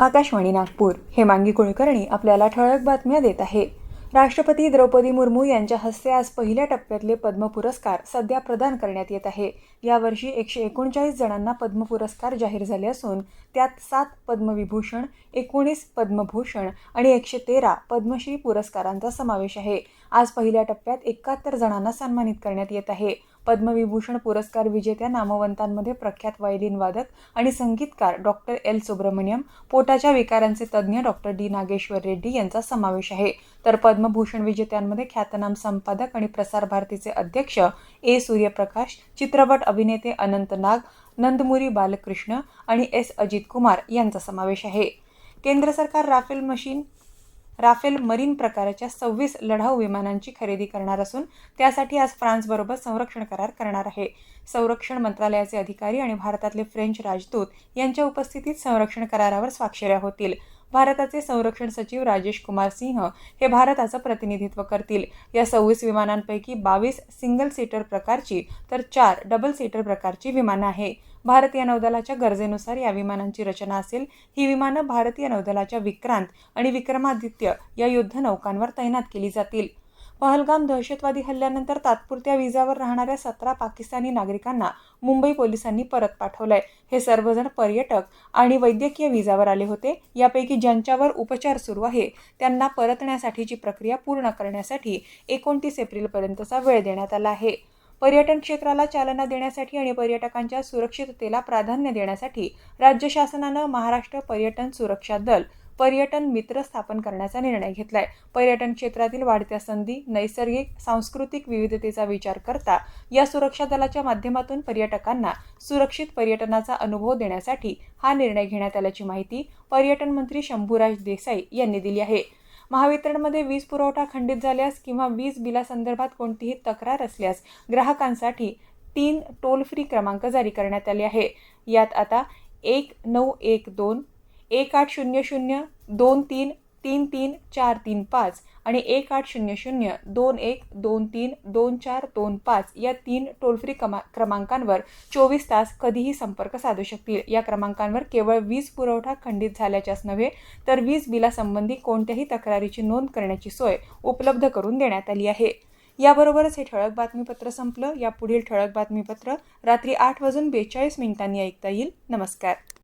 आकाशवाणी नागपूर. हेमांगी कुलकर्णी आपल्याला ठळक बातम्या देत आहे. राष्ट्रपती द्रौपदी मुर्मू यांच्या हस्ते आज पहिल्या टप्प्यातले पद्म पुरस्कार सध्या प्रदान करण्यात येत आहे. यावर्षी एकशे एकोणचाळीस जणांना पद्म पुरस्कार जाहीर झाले असून त्यात सात पद्मविभूषण एकोणीस पद्मभूषण आणि एकशे तेरा पद्मश्री पुरस्कारांचा समावेश आहे. आज पहिल्या टप्प्यात एकाहत्तर जणांना सन्मानित करण्यात येत आहे. पद्मविभूषण पुरस्कार विजेत्या नामवंतांमध्ये प्रख्यात वायलिन वादक आणि संगीतकार डॉक्टर एल. सुब्रमण्यम पोटाच्या विकारांचे तज्ज्ञ डॉक्टर डी. नागेश्वर रेड्डी यांचा समावेश आहे. तर पद्मभूषण विजेत्यांमध्ये ख्यातनाम संपादक आणि प्रसार भारतीचे अध्यक्ष ए. सूर्यप्रकाश चित्रपट अभिनेते अनंत नाग नंदमुरी बालकृष्ण आणि एस. अजित कुमार यांचा समावेश आहे. केंद्र सरकार राफेल मशीन राफेल मरीन प्रकाराच्या सव्वीस लढाऊ विमानांची खरेदी करणार असून त्यासाठी आज फ्रान्सबरोबर संरक्षण करार करणार आहे. संरक्षण मंत्रालयाचे अधिकारी आणि भारतातले फ्रेंच राजदूत यांच्या उपस्थितीत संरक्षण करारावर स्वाक्षऱ्या होतील. भारताचे संरक्षण सचिव राजेश कुमार सिंह हे भारताचं प्रतिनिधित्व करतील. या सव्वीस विमानांपैकी बावीस सिंगल सीटर प्रकारची तर चार डबल सीटर प्रकारची विमानं आहे भारतीय नौदलाच्या गरजेनुसार या विमानांची रचना असेल. ही विमानं भारतीय नौदलाच्या विक्रांत आणि विक्रमादित्य या युद्ध नौकांवर तैनात केली जातील. पहलगाम दहशतवादी हल्ल्यानंतर तात्पुरत्या विजावर राहणाऱ्या सतरा पाकिस्तानी नागरिकांना मुंबई पोलिसांनी परत पाठवलंय. हे सर्वजण पर्यटक आणि वैद्यकीय विजावर आले होते. यापैकी ज्यांच्यावर उपचार सुरू आहे त्यांना परतण्यासाठीची प्रक्रिया पूर्ण करण्यासाठी एकोणतीस एप्रिलपर्यंतचा वेळ देण्यात आला आहे. पर्यटन क्षेत्राला चालना देण्यासाठी आणि पर्यटकांच्या सुरक्षिततेला प्राधान्य देण्यासाठी राज्य शासनानं महाराष्ट्र पर्यटन सुरक्षा दल पर्यटन मित्र स्थापन करण्याचा निर्णय घेतला आहे पर्यटन क्षेत्रातील वाढत्या संधी नैसर्गिक सांस्कृतिक विविधतेचा विचार करता या सुरक्षा दलाच्या माध्यमातून पर्यटकांना सुरक्षित पर्यटनाचा अनुभव देण्यासाठी हा निर्णय घेण्यात आल्याची माहिती पर्यटन मंत्री शंभूराज देसाई यांनी दिली आहे. महावितरणमध्ये वीज पुरवठा खंडित झाल्यास किंवा वीज बिलासंदर्भात कोणतीही तक्रार असल्यास ग्राहकांसाठी तीन टोल फ्री क्रमांक जारी करण्यात आले आहे. यात आता एक नऊ एक दोन एक आठ शून्य शून्य दोन तीन तीन तीन चार तीन पाच आणि एक आठ शून्य शून्य दोन एक दोन तीन दोन चार दोन पाच या तीन टोल फ्री कमा क्रमांकांवर चोवीस तास कधीही संपर्क साधू शकतील. या क्रमांकांवर केवळ वीज पुरवठा खंडित झाल्याच्याच नव्हे तर वीज बिलासंबंधी कोणत्याही तक्रारीची नोंद करण्याची सोय उपलब्ध करून देण्यात आली आहे. याबरोबरच हे ठळक बातमीपत्र संपलं. या पुढील ठळक बातमीपत्र रात्री आठ वाजून बेचाळीस मिनिटांनी ऐकता येईल. नमस्कार.